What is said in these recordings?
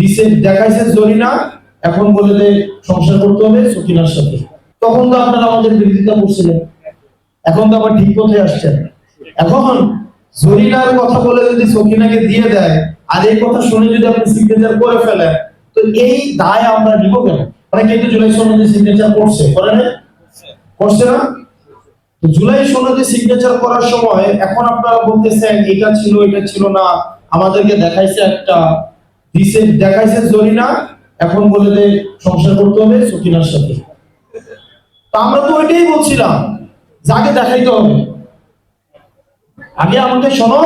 দিছে দেখাইছে জরিনা এখন বলে যে সংসার করতে হবে সকিনার সাথে। তখন তো আপনারা আমাদের বিরোধিতা করছিলেন। এখন তো আবার ঠিক পথে আসছেন। এখন জরিনার কথা বলে যদি সকিনাকে দিয়ে দেয়, আর এই কথা শুনে যদি আপনি সিগনেচার করে ফেলেন, তো এই দায় আমরা নিব কেন? মানে কিন্তু জুলাই সনদে সিগনেচার করছে, করে না করছে না? জুলাই সনদে সিগনেচার করার সময় এখন আপনারা বলতেছেন, এটা ছিল এটা ছিল না। আমাদেরকে দেখাইছে একটা দিছে দেখাইছে জরিনা, এখন বলে যে সংসার করতে হবে, সকিনার সাথে। আমরা তো ওইটাই বলছিলাম, যাকে দেখাইতে হবে। আগে আমাকে শোনো,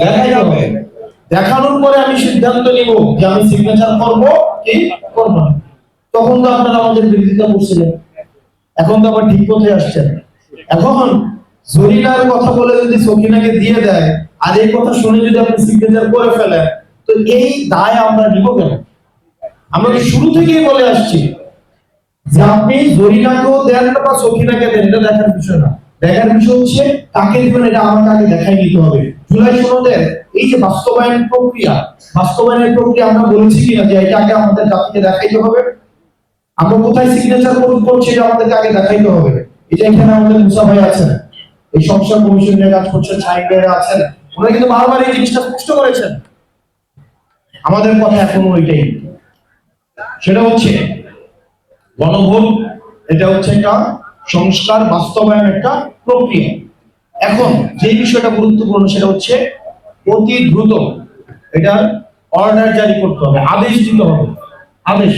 দেখাইতে হবে। দেখানোর পরে আমি সিদ্ধান্ত নিব যে আমি সিগনেচার করব কি করব না। তখন তো আপনারা আমাদের বিরোধিতা করছিলেন। এখন তো আবার ঠিক পথে আসছেন। এখন জরিনার কথা বলে যদি সকিনাকে দিয়ে দেয়, আর এই কথা শুনে যদি আপনি সিগনেচার করে ফেলেন তো এই দায় আমরা নিব কেন? আমরা শুরু থেকেই বলে আসছি যে আপনি জরিনাকেও দেন না বা সকিনাকে দেন, এটা দেখার বিষয় না। দেখার বিষয় হচ্ছে কাকে দিবেন, এটা আমাকে আগে দেখাই দিতে হবে। জুলাই সনদের এই যে বাস্তবায়ন প্রক্রিয়া, বাস্তবায়নের প্রক্রিয়া আমরা বলেছি কিনা যে এটা আগে আমাদের জাতিকে দেখাইতে হবে। আমরা কোথায় সিগনেচার করছি এটা আমাদেরকে আগে দেখাইতে হবে। এটা এখানে আমাদের মুসা ভাই আছেন। এই সংসদ কমিশন নিয়ে কাজ করছেন সাহেব আছেন। ওনারা কিন্তু বারবার এই জিনিসটা স্পষ্ট করেছেন। আমাদের কথা এখন ওইটাই সেটা হচ্ছে গণভোট, এটা হচ্ছে একটা সংস্কার বাস্তবায়ন একটা প্রক্রিয়া। এখন যে বিষয়টা গুরুত্বপূর্ণ সেটা হচ্ছে অতি দ্রুত এটার অর্ডার জারি করতে হবে, আদেশ দিতে হবে। আদেশ।